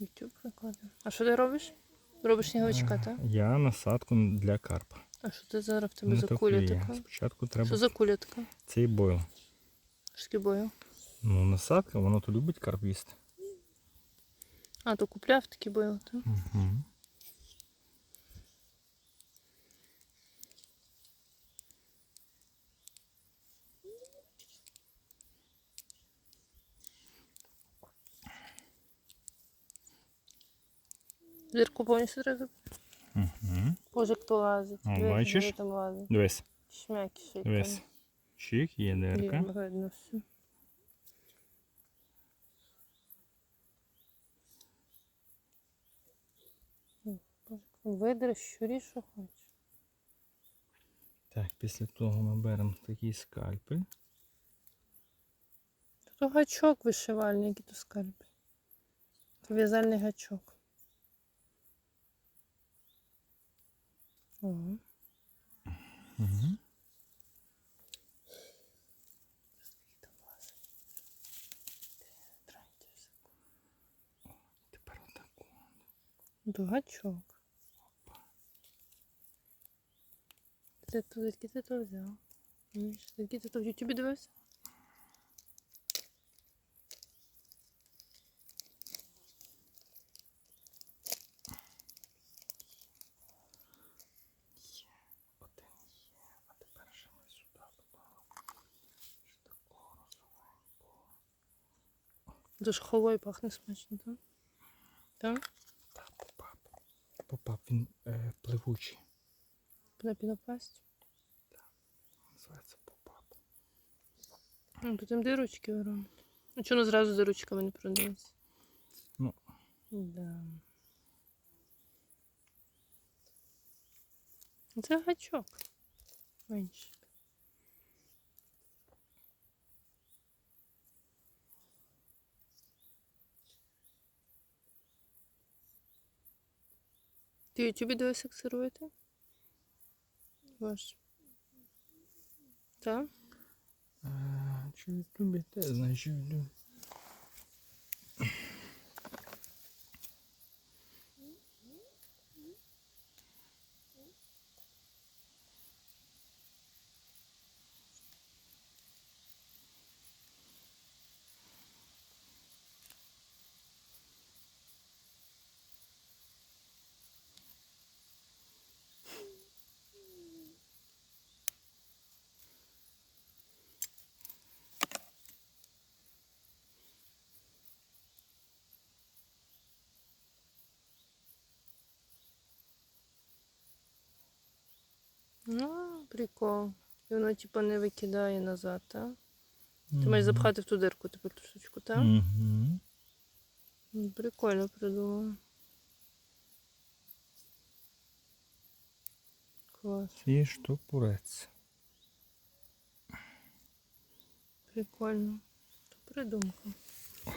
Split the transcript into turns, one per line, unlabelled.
YouTube викладемо. А що ти робиш? Робиш сніговичка, так?
Я насадку для карпа.
А що ти зараз в тебе
Не
за куля така?
Спочатку
Що за куля така?
цей бойл.
Що бойл?
Ну, насадка, воно то любить карп їсти.
А, то купляв такий бойл, так?
Угу.
Зірку повністю треба.
Угу.
Боже, як то лазить.
О,
Дивись,
бачиш?
там лазить.
Дивись,
Шмякіший.
дивись. Чик, є дирка.
Є, видно все. Видри, щурі, що хочеш.
Так, після того ми беремо такий скальпель.
То гачок вишивальний, який то скальпи. То в'язальний гачок. О,
Угу.
секунда.
Тепер отаку.
То. Звідки ти то взяв? Звідки ти то в Ютубі дивився?
Один є, а тепер ще ми сюди додамо. Ще такого розовенького.
Дуже ховою пахне смачно, так? Так?
Так, попап. Попап, він е, пливучий.
На пінопласті.
Називається попап.
Ну, потім дирочки беремо. А чому зразу дирочками не продалися?
Ну.
Да. Це гачок. Менше. Ти Ютубі дивишся, як? Ваш. Так?
А, Чи Ютубі? Те знаю, що Ютубі.
Ну, прикол. І воно типу не викидає назад, так? Ти маєш запхати в ту дирку тепер ту штучку, так?
Угу.
Ну, Прикольно придумала. Клас,
І штопурець.
прикольно. То придумка.